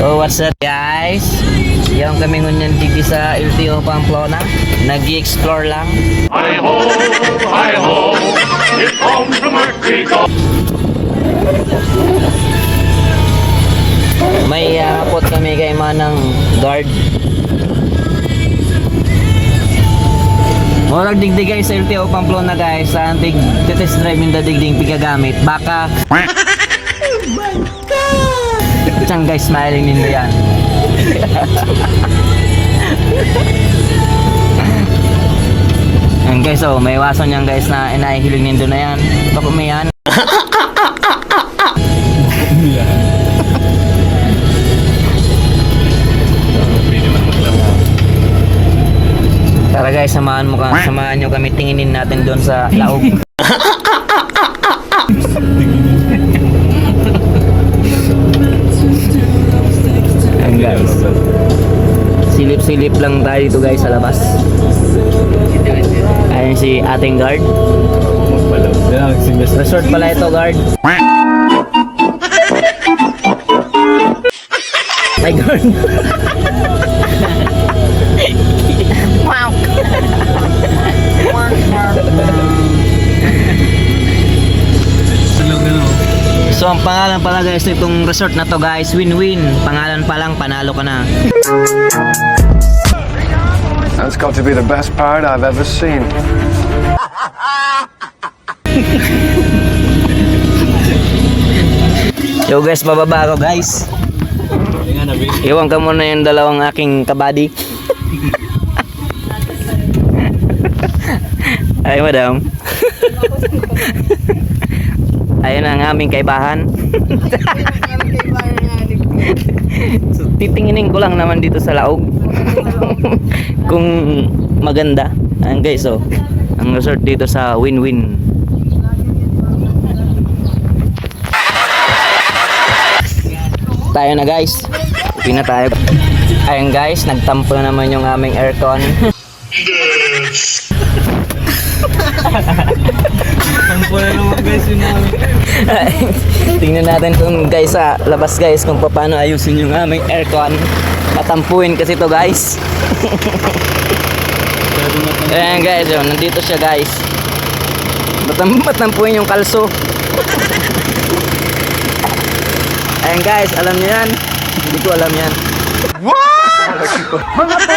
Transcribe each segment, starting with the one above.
So what's up guys? Yung kami ngunyan digi sa LTO Pamplona. Nag-explore lang. Hi ho, hi ho, it's home to Mexico. May uh, hapot kami kay manang guard. Murag digdig guys sa LTO Pamplona guys. Sa antig test drive yung dadigding pigagamit. Baka Guys, smiling nindo yan. Yan guys, oh, may waso niyan guys na inahihiling nindo na yan. Bako may yan. Tara guys, samahan mo ka, samahan nyo kami tinginin natin doon sa laog. Silip-silip lang tayo dito guys sa labas. Ayan si ating guard. Resort pala ito guard. Ay guard. So ang pangalan pala guys itong resort na to guys, win-win. Pangalan pa lang panalo ka na. That's got to be the best part I've ever seen. Yo guys, bababa ako guys. Iwan ka muna yung dalawang aking kabady. Ay madam. Ayun ang aming kaibahan. so, titinginin ko lang naman dito sa laog. Kung maganda. Ayan guys, so, ang resort dito sa win-win. tayo na guys uwi na tayo ayun guys nagtampo na naman yung aming aircon tingnan natin kung guys sa labas guys kung paano ayusin yung aming aircon. Matampuin kasi to guys. Ayan guys yun, nandito siya guys. Matam matampuin yung kalso. Ayan guys alam niyo yan. Hindi ko alam yan. Yun na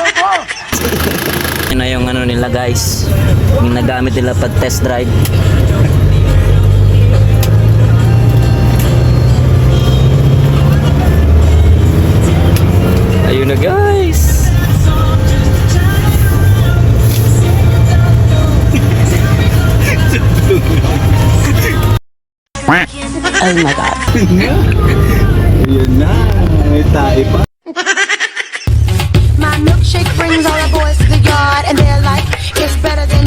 yung ano nila guys. Yung nagamit nila pag test drive. Ayun na guys. Oh my god. Ayun na, may tayo pa. My milkshake brings all the boys God, and they're like, it's better than